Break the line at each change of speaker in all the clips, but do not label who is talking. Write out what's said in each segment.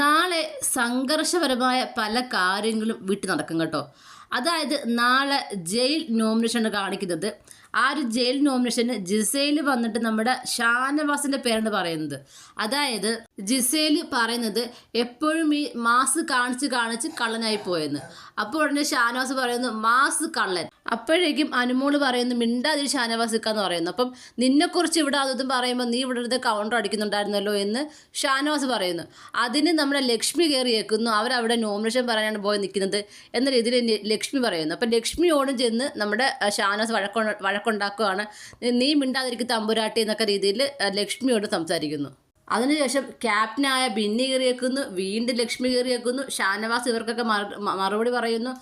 നാളെ സംഘർഷപരമായ പല കാര്യങ്ങളും വിട്ടു നടക്കും കേട്ടോ. അതായത് നാളെ ജയിൽ നോമിനേഷൻ കാണിക്കുന്നത്. ആ ഒരു ജയിൽ നോമിനേഷന് ജിസേൽ വന്നിട്ട് നമ്മുടെ ഷാനവാസിന്റെ പേരാണ് പറയുന്നത്. അതായത് ജിസേൽ പറയുന്നത് എപ്പോഴും ഈ മാസ് കാണിച്ച് കാണിച്ച് കള്ളനായി പോയെന്ന്. അപ്പോൾ ഉടനെ ഷാനവാസ് പറയുന്നു മാസ് കള്ളൻ. അപ്പോഴേക്കും അനുമോൾ പറയുന്നു മിണ്ടാതിരി ഷാനവാസ് എന്ന് പറയുന്നു. അപ്പം നിന്നെക്കുറിച്ച് ഇവിടെ അതും പറയുമ്പോൾ നീ ഇവിടെ കൗണ്ടർ അടിക്കുന്നുണ്ടായിരുന്നല്ലോ എന്ന് ഷാനവാസ് പറയുന്നു. അതിന് നമ്മുടെ ലക്ഷ്മി കയറി കയറിയേക്കുന്നു അവരവിടെ നോമിനേഷൻ പറയാനാണ് പോയി നിൽക്കുന്നത് എന്ന രീതിയിൽ ലക്ഷ്മി പറയുന്നു. അപ്പം ലക്ഷ്മിയോട് ചെന്ന് നമ്മുടെ ഷാനോസ് വഴക്കൊ വഴക്കുണ്ടാക്കുകയാണ്. നീ മിണ്ടാതിരിക്കും തമ്പുരാട്ടി എന്നൊക്കെ രീതിയിൽ ലക്ഷ്മിയോട് സംസാരിക്കുന്നു. അതിനുശേഷം ക്യാപ്റ്റനായ ബിന്നി കയറിയേക്കുന്നു വീണ്ടും ലക്ഷ്മി കയറിയേക്കുന്നു ഷാനവാസ് ഇവർക്കൊക്കെ മറുപടി പറയുന്നു.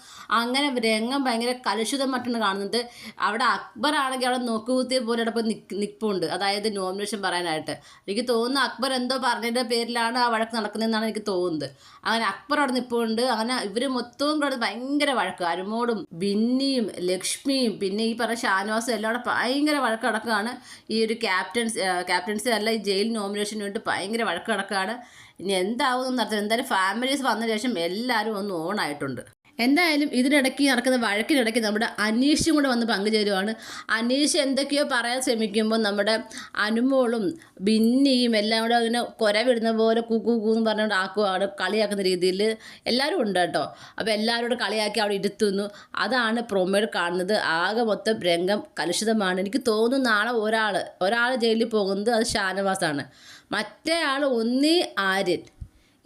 അങ്ങനെ രംഗം ഭയങ്കര കലുഷിതമായിട്ടാണ് കാണുന്നത്. അവിടെ അക്ബർ ആണെങ്കിൽ അവിടെ നോക്കുകുത്തിയ പോലെ അവിടെ നിൽപ്പുണ്ട് അതായത് നോമിനേഷൻ പറയാനായിട്ട്. എനിക്ക് തോന്നുന്നു അക്ബർ എന്തോ പറഞ്ഞതിന്റെ പേരിലാണ് ആ വഴക്ക് നടക്കുന്നതെന്നാണ് എനിക്ക് തോന്നുന്നത്. അങ്ങനെ അക്ബർ അവിടെ നിൽപ്പുണ്ട് അങ്ങനെ ഇവർ മൊത്തവും കൂടെ ഭയങ്കര വഴക്ക്. അരുമോടും ബിന്നിയും ലക്ഷ്മിയും പിന്നെ ഈ പറഞ്ഞ ഷാനവാസും എല്ലാം അവിടെ ഭയങ്കര വഴക്ക് നടക്കുകയാണ്. ഈ ഒരു ക്യാപ്റ്റൻസ് ക്യാപ്റ്റൻസി അല്ല ഈ ജയിൽ നോമിനേഷന് വേണ്ടി ഭയങ്കര വഴക്ക് നടക്കുകയാണ്. ഇനി എന്താവും എന്നറിയാം എന്തായാലും ഫാമിലീസ് വന്ന ശേഷം എല്ലാവരും ഒന്ന് ഓൺ ആയിട്ടുണ്ട് എന്തായാലും ഇതിനിടയ്ക്ക് നടക്കുന്ന വഴക്കിനിടയ്ക്ക് നമ്മുടെ അനീഷും കൂടെ വന്ന് പങ്കുചേരുവാണ്. അനീഷ് എന്തൊക്കെയോ പറയാൻ ശ്രമിക്കുമ്പോൾ നമ്മുടെ അനുമോളും ബിന്നിയും എല്ലാം കൂടെ ഇങ്ങനെ കുരവിടുന്ന പോലെ കുക്കു എന്ന് പറഞ്ഞുകൊണ്ട് ആക്കുവാണ് കളിയാക്കുന്ന രീതിയിൽ എല്ലാവരും ഉണ്ട് കേട്ടോ. അപ്പോൾ എല്ലാവരും കൂടെ കളിയാക്കി അവിടെ ഇരുത്തുന്നു. അതാണ് പ്രൊമോയിൽ കാണുന്നത്. ആകെ മൊത്തം രംഗം കലുഷിതമാണ്. എനിക്ക് തോന്നുന്നു നാളെ ഒരാൾ ഒരാൾ ജയിലിൽ പോകുന്നത് അത് ഷാനവാസാണ്. മറ്റേ ആൾ ഒന്നേ ആര്യൻ.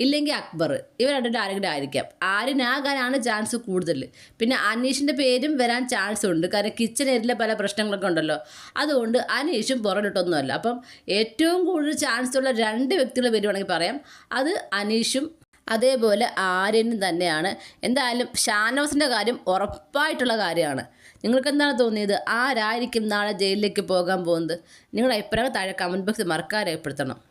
ഇല്ലെങ്കിൽ അക്ബർ. ഇവർ രണ്ടും ആരെങ്കിലും ആയിരിക്കാം. ആരിനാകാനാണ് ചാൻസ് കൂടുതൽ. പിന്നെ അനീഷിന്റെ പേരും വരാൻ ചാൻസ് ഉണ്ട്. കാരണം കിച്ചൺ ഏരിയയിലെ പല പ്രശ്നങ്ങളൊക്കെ ഉണ്ടല്ലോ. അതുകൊണ്ട് അനീഷും പുറകിട്ടൊന്നുമല്ല. അപ്പം ഏറ്റവും കൂടുതൽ ചാൻസ് ഉള്ള രണ്ട് വ്യക്തികൾ വരുവാണെങ്കിൽ പറയാം. അത് അനീഷും അതേപോലെ ആര്യനും തന്നെയാണ്. എന്തായാലും ഷാനോസിന്റെ കാര്യം ഉറപ്പായിട്ടുള്ള കാര്യമാണ്. നിങ്ങൾക്ക് എന്താണ് തോന്നിയത്? ആരായിരിക്കും നാളെ ജയിലിലേക്ക് പോകാൻ പോകുന്നത്? നിങ്ങളുടെ അഭിപ്രായം താഴെ കമന്റ് ബോക്സ് മറക്കാതെ രേഖപ്പെടുത്തണം.